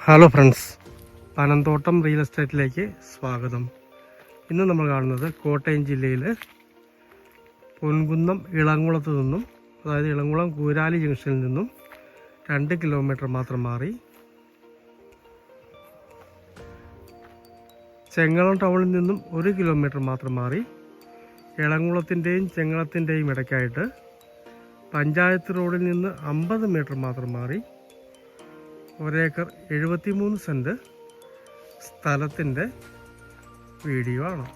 Hello friends Panamthottam real എസ്റ്റേറ്റിലേക്ക് സ്വാഗതം. ഇന്ന് നമ്മൾ കാണുന്നത് കോട്ടയം ജില്ലയിൽ പൊൻകുന്നം ഇളങ്കുളത്ത് നിന്നും അതായത് ഇളങ്കുളം കൂരാലി ജംഗ്ഷനിൽ നിന്നും രണ്ട് കിലോമീറ്റർ മാത്രം മാറി ചെങ്ങളം ടൗണിൽ നിന്നും ഒരു കിലോമീറ്റർ മാത്രം മാറി ഇളങ്കുളത്തിന്റെയും ചെങ്ങളത്തിന്റെയും ഇടയ്ക്കായിട്ട് പഞ്ചായത്ത് റോഡിൽ നിന്ന് അമ്പത് മീറ്റർ മാത്രം മാറി ഒരേക്കർ എഴുപത്തിമൂന്ന് സെന്റ് സ്ഥലത്തിന്റെ വീഡിയോ ആണ്.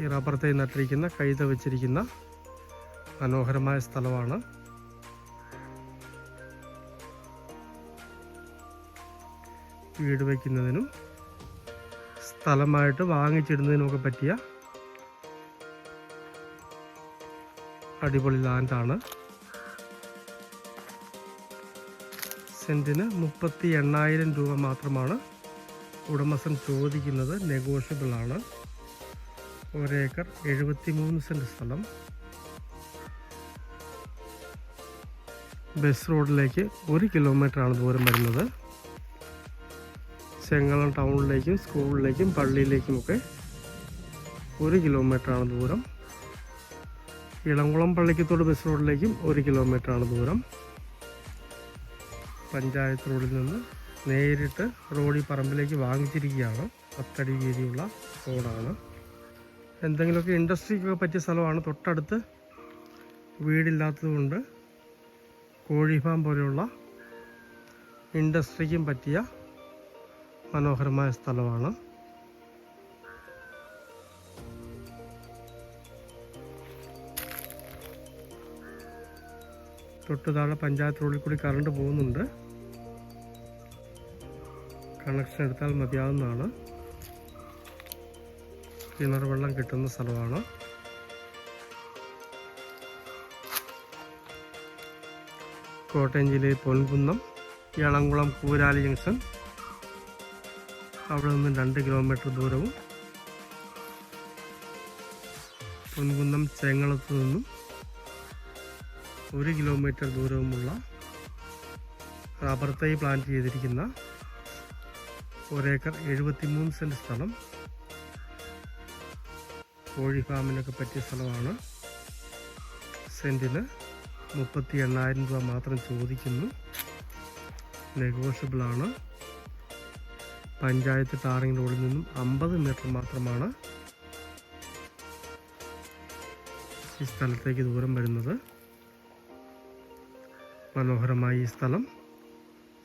ഈ റബ്ബർ തൈ നട്ടിരിക്കുന്ന കൈത വെച്ചിരിക്കുന്ന മനോഹരമായ സ്ഥലമാണ്. വീട് വയ്ക്കുന്നതിനും സ്ഥലമായിട്ട് വാങ്ങിച്ചിടുന്നതിനുമൊക്കെ പറ്റിയ അടിപൊളി ലാൻഡാണ് സെന്റിന് മുപ്പത്തി എണ്ണായിരം രൂപ മാത്രമാണ് ഉടമസ്ഥൻ ചോദിക്കുന്നത്. നെഗോഷ്യബിളാണ് ഒരേക്കർ എഴുപത്തി മൂന്ന് സെന്റ് സ്ഥലം. ബസ് റോഡിലേക്ക് ഒരു കിലോമീറ്ററാണ് ദൂരം വരുന്നത്. ചെങ്ങളം ടൗണിലേക്കും സ്കൂളിലേക്കും പള്ളിയിലേക്കുമൊക്കെ ഒരു കിലോമീറ്ററാണ് ദൂരം. ഇളംകുളം പള്ളിക്കത്തോട് ബസ് റോഡിലേക്കും ഒരു കിലോമീറ്ററാണ് ദൂരം. പഞ്ചായത്ത് റോഡിൽ നിന്ന് നേരിട്ട് റോഡി പറമ്പിലേക്ക് വാങ്ങിച്ചിരിക്കുകയാണ്. പത്തടി വീതിയുള്ള റോഡാണ്. എന്തെങ്കിലുമൊക്കെ ഇൻഡസ്ട്രിക്കൊക്കെ പറ്റിയ സ്ഥലമാണ്. തൊട്ടടുത്ത് വീടില്ലാത്തതുകൊണ്ട് കോഴി ഫാം പോലെയുള്ള ഇൻഡസ്ട്രിക്കും പറ്റിയ മനോഹരമായ സ്ഥലമാണ്. തൊട്ട് താഴെ പഞ്ചായത്ത് റോഡിൽ കൂടി കറണ്ട് പോകുന്നുണ്ട്. കണക്ഷൻ എടുത്താൽ മതിയാവുന്നതാണ്. കിണർ വെള്ളം കിട്ടുന്ന സ്ഥലമാണ്. കോട്ടയം ജില്ലയിൽ പൊൻകുന്നം ഇളംകുളം കൂരാലി ജംഗ്ഷൻ. അവിടെ നിന്ന് രണ്ട് കിലോമീറ്റർ ദൂരവും പൊൻകുന്നം ചേങ്ങളത്ത് നിന്നും ഒരു കിലോമീറ്റർ ദൂരവുമുള്ള റബ്ബർ തൈ പ്ലാന്റ് ചെയ്തിരിക്കുന്ന ഒരേക്കർ എഴുപത്തിമൂന്ന് സെന്റ് സ്ഥലം. കോഴി ഫാമിനൊക്കെ പറ്റിയ സ്ഥലമാണ്. സെന്റിന് മുപ്പത്തി എണ്ണായിരം രൂപ മാത്രം ചോദിക്കുന്നു. നെഗോഷ്യബിളാണ് പഞ്ചായത്ത് ടാറിംഗ് റോഡിൽ നിന്നും അമ്പത് മീറ്റർ മാത്രമാണ് ഈ സ്ഥലത്തേക്ക് ദൂരം വരുന്നത്. മനോഹരമായ ഈ സ്ഥലം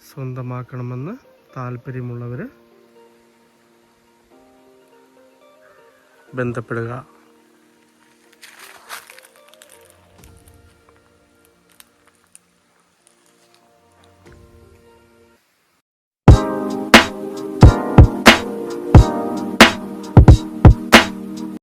സ്വന്തമാക്കണമെന്ന് താല്പര്യമുള്ളവർ ബന്ധപ്പെടുക.